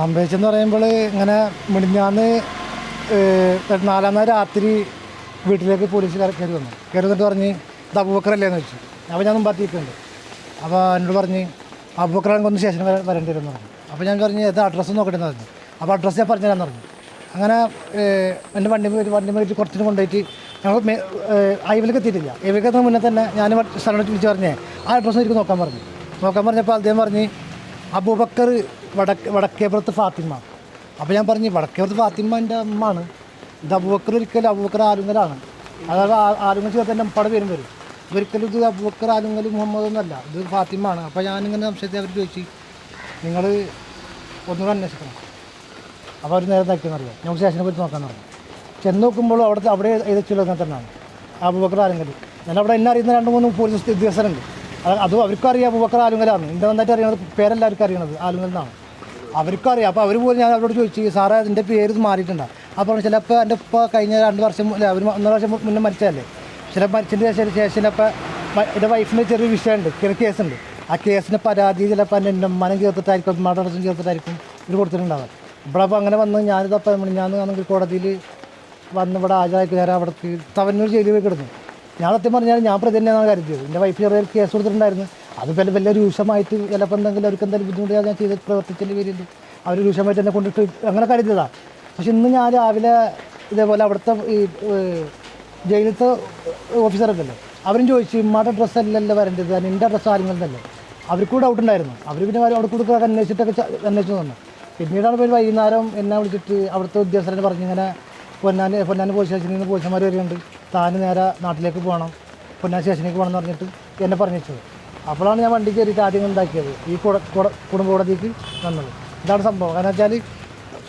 സംഭവിച്ചെന്ന് പറയുമ്പോൾ ഇങ്ങനെ മിടിഞ്ഞാന്ന് നാലാം നാൾ രാത്രി വീട്ടിലേക്ക് പോലീസ് കയറി വന്നു. കയറി വന്നിട്ട് പറഞ്ഞ് ഇത് അബൂബക്കറല്ലേന്ന് വെച്ചു അപ്പോൾ ഞാൻ മുമ്പാത്തിയിട്ടുണ്ട് അപ്പോൾ എന്നോട് പറഞ്ഞ് അബൂബക്കറാണെങ്കിൽ ഒന്ന് ശേഷം വര- വരേണ്ടി വരും പറഞ്ഞു. അപ്പോൾ ഞാൻ പറഞ്ഞ് ഇത് അഡ്രസ്സ് നോക്കട്ടെ പറഞ്ഞു. അപ്പോൾ അഡ്രസ്സ് ഞാൻ പറഞ്ഞു തരാമെന്ന് പറഞ്ഞു. അങ്ങനെ എന്റെ വണ്ടി വണ്ടി മേടിച്ച് കുറച്ചിട്ട് കൊണ്ടുപോയിട്ട് ഞങ്ങൾ ഐവിലേക്ക് എത്തിയിട്ടില്ല. ഐവിലേക്ക് എത്തുന്ന മുന്നേ തന്നെ ഞാൻ സ്ഥലം വിളിച്ച് പറഞ്ഞേ ആ അഡ്രസ്സ് എനിക്ക് നോക്കാൻ പറഞ്ഞു. നോക്കാൻ പറഞ്ഞപ്പോൾ അദ്ദേഹം പറഞ്ഞ് അബൂബക്കർ വടക്ക് വടക്കേപ്പുറത്ത് ഫാത്തിമ. അപ്പോൾ ഞാൻ പറഞ്ഞു വടക്കേപ്പുറത്ത് ഫാത്തിമ എന്റെ അമ്മാണ് ഇത് അബൂബക്കർ ഒരിക്കലും അബൂബക്കർ ആലുങ്കലാണ് അതായത് ആ- ആലുങ്കൽ ചേർത്ത് എന്റെ പട പേരും വരും. ഒരിക്കലും ഇത് അബൂബക്കർ ആലുങ്കൽ മുഹമ്മദ് ഒന്നല്ല ഇത് ഫാത്തിമാണ് അപ്പോൾ ഞാനിങ്ങനെ സംശയത്തെ അവർ ചോദിച്ചു. നിങ്ങൾ ഒന്നുകൂടെ അന്വേഷിക്കണം. അപ്പോൾ അവർ നേരെ നയിക്കുന്നറിയാം ഞങ്ങൾ സ്റ്റേഷനെ പോയി നോക്കാൻ പറഞ്ഞു. ചെന്ന് നോക്കുമ്പോൾ അവിടുത്തെ അവിടെ എഴുതിച്ചുള്ള തന്നെയാണ്. അബൂബക്കർ ആലുങ്കൽ ഞാൻ അവിടെ എന്നെ അറിയുന്ന രണ്ട് മൂന്ന് പോലീസ് ഉദ്യോഗസ്ഥരുണ്ട്. അത് അവർക്കും അറിയാം അബൂബക്കർ ആലുങ്കലാണ്. എന്റെ നന്നായിട്ട് അറിയണത്? പേരെല്ലാവർക്കും അറിയണത് ആലുങ്കൽ എന്നാണ് അവർക്കും അറിയാം അപ്പോൾ അവർ പോലും ഞാൻ അവരോട് ചോദിച്ചു സാറേ അതിന്റെ പേര് മാറിയിട്ടുണ്ടാകും മാറിയിട്ടുണ്ടോ? അപ്പോൾ ചിലപ്പോൾ എന്റെ ഇപ്പോൾ കഴിഞ്ഞ രണ്ട് വർഷം അല്ല ഒരു ഒന്നര വർഷം മുന്നേ മരിച്ചതല്ലേ? ചില മരിച്ചതിന്റെ ശേഷം ശേഷം അപ്പോൾ എന്റെ വൈഫിന് ചെറിയ വിഷയമുണ്ട് ചെറിയ കേസുണ്ട്. ആ കേസിന്റെ പരാതി ചിലപ്പോൾ എന്റെ എന്റെ ഉമ്മനം ചേർത്തിട്ടായിരിക്കും ഉമ്മയുടെ അടച്ചും ചേർത്തിട്ടായിരിക്കും ഇത് കൊടുത്തിട്ടുണ്ടാവുക. ഇവിടെ അപ്പോൾ അങ്ങനെ വന്ന് ഞാനിതപ്പോൾ ഞാൻ ആണെങ്കിൽ കോടതിയിൽ വന്ന് ഇവിടെ ഹാജരാക്കി അവിടെ തവന്നൂർ ജയിലിൽ കിടന്നു. ഞാൻ സത്യം പറഞ്ഞാൽ ഞാൻ പ്രതി തന്നെയാണ് കരുതിയത്. എന്റെ വൈഫ് ചെറിയ കേസ് കൊടുത്തിട്ടുണ്ടായിരുന്നു. അത് വലിയ വലിയ രൂക്ഷമായിട്ട് ചിലപ്പോൾ എന്തെങ്കിലും അവർക്ക് എന്തെങ്കിലും ബുദ്ധിമുട്ട് ഞാൻ ചെയ്ത് പ്രവർത്തിച്ചതിന്റെ പേരിൽ അവർ രൂക്ഷമായിട്ട് എന്നെ കൊണ്ടിട്ട് അങ്ങനെ കരുതിയതാണ് പക്ഷെ ഇന്ന് ഞാൻ രാവിലെ ഇതേപോലെ അവിടുത്തെ ഈ ജയിലത്തെ ഓഫീസറൊക്കെ അവരും ചോദിച്ചു ഇമ്മയുടെ ഡ്രസ്സ് അല്ലല്ലോ വരേണ്ടത്. നിന്റെ ഡ്രസ്സ് ആരുങ്ങളല്ലേ അവർക്കും ഡൗട്ട് ഉണ്ടായിരുന്നു. അവർ പിന്നെ അവിടെ കൊടുക്കുക അന്വേഷിച്ചിട്ടൊക്കെ അന്വേഷിച്ചു തന്നു പിന്നീടാണ് പോയി വൈകുന്നേരം എന്നെ വിളിച്ചിട്ട് അവിടുത്തെ ഉദ്യോഗസ്ഥരെ പറഞ്ഞ് ഇങ്ങനെ പൊന്നാൻ പൊന്നാൻ പോലീസ് സ്റ്റേഷനിൽ നിന്ന് പോലീസുമാർ വരുന്നുണ്ട് താൻ നേരെ നാട്ടിലേക്ക് പോകണം. പൊന്നാൻ സ്റ്റേഷനിലേക്ക് പോകണം എന്ന് പറഞ്ഞിട്ട് എന്നെ പറഞ്ഞിച്ചത് അപ്പോഴാണ് ഞാൻ വണ്ടി കയറിയിട്ട് ആദ്യം ഉണ്ടാക്കിയത്. ഈ കുട കുട- കുടുംബ കോടതിക്ക് വന്നത്. ഇതാണ് സംഭവം. കാരണം വെച്ചാൽ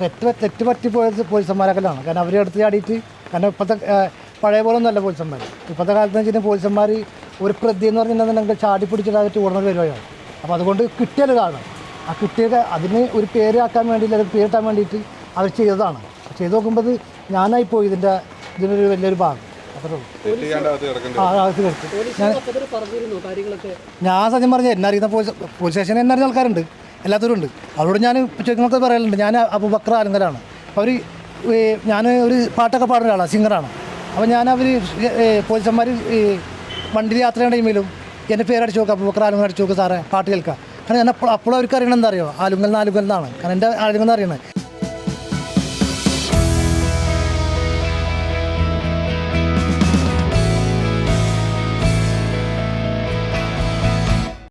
തെറ്റ് തെറ്റ് പറ്റി പോയ പോലീസന്മാരൊക്കെയാണ് കാരണം അവരെ അടുത്ത് ചാടിയിട്ട് കാരണം ഇപ്പോഴത്തെ പഴയ പോലെ ഒന്നുമല്ല പോലീസന്മാർ ഇപ്പോഴത്തെ കാലത്ത് വെച്ചാൽ പോലീസന്മാർ ഒരു പ്രതി എന്ന് പറഞ്ഞിട്ടുണ്ടെങ്കിൽ ചാടി പിടിച്ചിട്ട് ഓടുന്ന പരിപാടിയാണ് അപ്പോൾ അതുകൊണ്ട് കിട്ടിയത് കാണാം ആ കിട്ടിയത് അതിന് ഒരു പേരാക്കാൻ വേണ്ടിയിട്ട് അല്ലെങ്കിൽ പേരിട്ടാൻ വേണ്ടിയിട്ട് അവർ ചെയ്തതാണ്. ചെയ്ത്. നോക്കുമ്പോൾ ഞാനായി പോയി. ഇതിന്റെ ഇതിനൊരു വലിയൊരു ഭാഗം. ഞാൻ സത്യം പറഞ്ഞ എന്നെ അറിയുന്ന പോലീസ് പോലീസ് സ്റ്റേഷനിൽ എന്നെ അറിയുന്ന ആൾക്കാരുണ്ട്. എല്ലാത്തവരും ഉണ്ട്. അവരോട് ഞാൻ ചോദിക്കുന്നത് പറയലുണ്ട്. ഞാൻ അബുബക്കർ ആലങ്കലാണ് അവർ ഞാൻ ഒരു പാട്ടൊക്കെ പാടുന്ന ഒരാളാണ് സിംഗറാണ്. അപ്പോൾ ഞാൻ അവർ പോലീസന്മാർ വണ്ടിയിൽ യാത്ര ചെയ്യുന്ന ടൈമിലും എന്റെ പേരടിച്ച് നോക്കുക അബുബക്കർ വക്ര അടിച്ച് നോക്കുക സാറേ പാട്ട് കേൾക്കുക കാരണം ഞാൻ അപ്പോൾ അപ്പോൾ അവർക്ക് അറിയണം എന്താ അറിയോ? ആലുങ്കൽ നാലുങ്കൽ എന്നാണ് കാരണം എന്റെ ആലുങ്കൽ എന്ന് അറിയണത്.